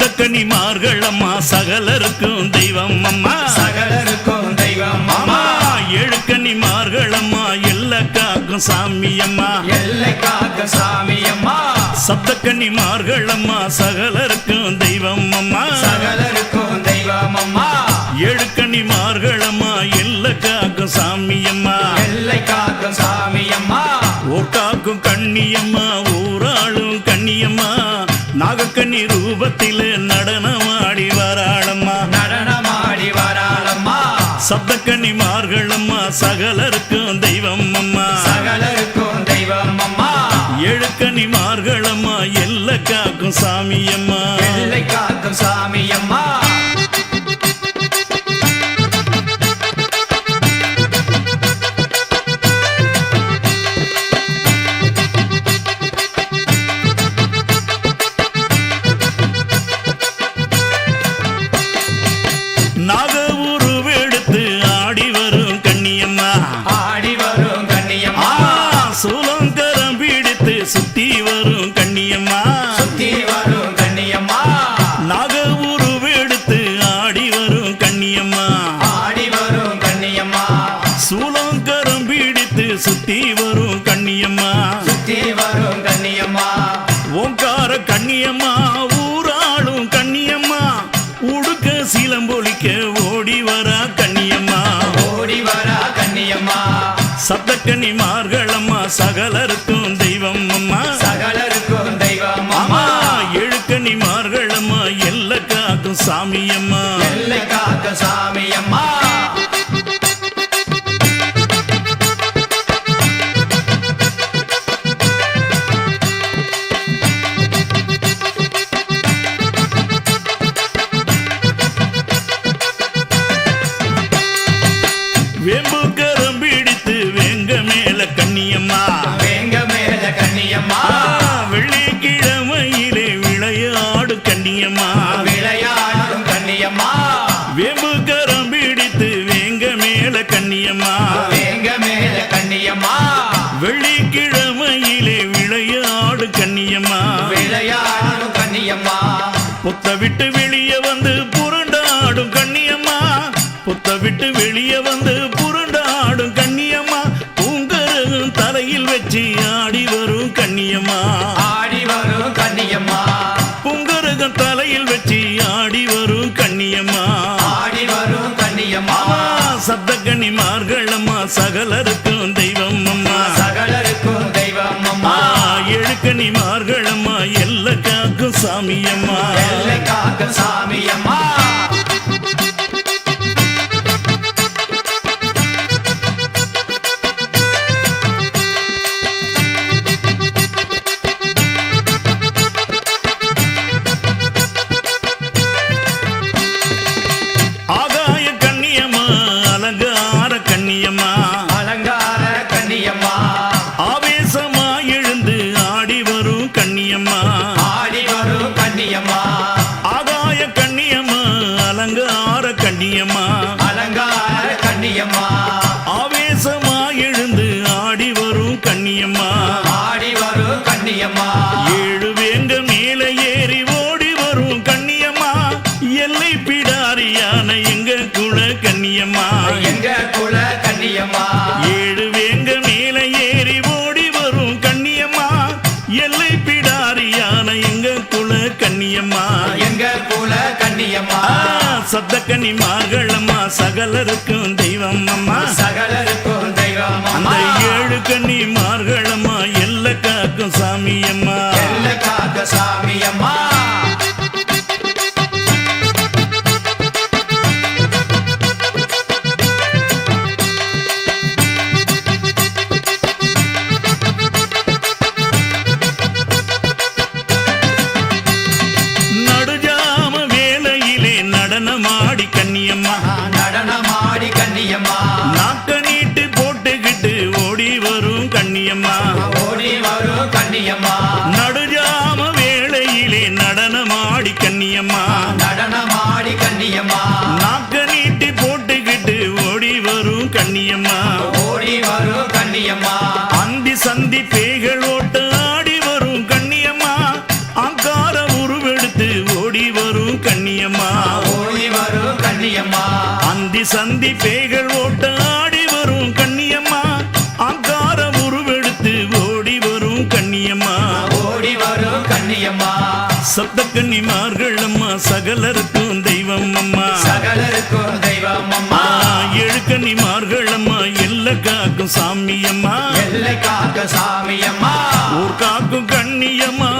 சப்தக்கனிமார்கள் அம்மா சகலருக்கும் தெய்வம் அம்மா சகலருக்கும் தெய்வம் அம்மா கன்னிமார்கள் அம்மா எல்ல காக்கும் சாமி அம்மா எல்லை காக்க சாமி அம்மா சப்தக்கன்னிமார்கள் அம்மா சகலருக்கும் தெய்வம் அம்மா சகலருக்கும் தெய்வம் அம்மா ஏழு கன்னிமார்கள் அம்மா எல்ல காக்கும் சாமி அம்மா எல்லை காக்கும் சாமி அம்மா ஓ காக்கும் கண்ணியம்மா. நாகக்கண்ணி ரூபத்தில் நடனமாடி வராளம்மா. நடனமாடி வராளம்மா. சப்தக்கன்னிமார்கள் அம்மா சகலருக்கும் தெய்வம் அம்மா சகலருக்கும் தெய்வம் அம்மா ஏழு கன்னிமார்கள் அம்மா எல்ல காக்கும் சாமி அம்மா எல்லை காக்கும் சாமி அம்மா சப்தக்கன்னிமார்கள் அம்மா சகலருக்கும் தெய்வம் அம்மா சகலருக்கும் தெய்வம் அம்மா எழுக்கன்னிமார்கள் அம்மா எல்ல காக்கும் சாமி அம்மா எல்லை காக்க சாமி அம்மா வெள்ளிக்கிழமையிலே விளையாடு கண்ணியம்மா. விளையாடும் கண்ணியம்மா. புத்த விட்டு வெளியே வந்து புரண்டாடும் கண்ணியம்மா. புத்த விட்டு வெளியே வந்து புரண்டாடும் கண்ணியம்மா. பூங்கரும் தலையில் வச்சு ஆடி வரும் கண்ணியம்மா. ஆடி வரும் கண்ணியம்மா. பூங்கருகம் தலையில் வச்சு ஆடி வரும் கண்ணியம்மா. ஆடி வரும் கண்ணியம்மா. சப்த கன்னிமார்கள் அம்மா சகலருக்கும் எல்ல காக்கும் சாமியம்மா. அம்மா காக்கும் சாமியம்மா. கண்ணியம்மா. அலங்கார கண்ணியம்மா. ஆவேசமா எழுந்து ஆடி வரும் கண்ணியம்மா. ஆடி வரும் கண்ணியம்மா. ஏழு வேங்க மேல ஏறி ஓடி வரும் கண்ணியம்மா. எல்லை பிடாரியான எங்க குல கண்ணியம்மா. சப்த கன்னிமார்கள் அம்மா சகலருக்கும் தெய்வம் அம்மா சகலருக்கும் தெய்வம் அந்த ஏழு கன்னிமார்கள் அம்மா எல்ல காக்கும் சாமி அம்மா கண்ணியம்மா. ஓடி வரும் கண்ணியம்மா. நடுஜாம வேளையிலே நடனமாடி கண்ணியம்மா. நடனமாடி கண்ணியம்மா. நாக்க நீட்டி போட்டுக்கிட்டு ஓடி வரும் கண்ணியம்மா. ஓடி வரும் கண்ணியம்மா. அந்தி சந்தி பேய்கள் ஓட்ட ஆடி வரும் கண்ணியம்மா. அங்கார உருவெடுத்து ஓடி வரும் கண்ணியம்மா. அந்தி சந்தி பேய்கள் ஓட்ட ஆடி சப்த கன்னிமார்கள் அம்மா சகலருக்கும் தெய்வம் அம்மா சகலருக்கும் தெய்வம் அம்மா ஏழு கன்னிமார்கள் அம்மா எல்ல காக்கும் சாமி அம்மா எல்லை காக்க சாமி அம்மா ஊர் காக்கும் கண்ணியம்மா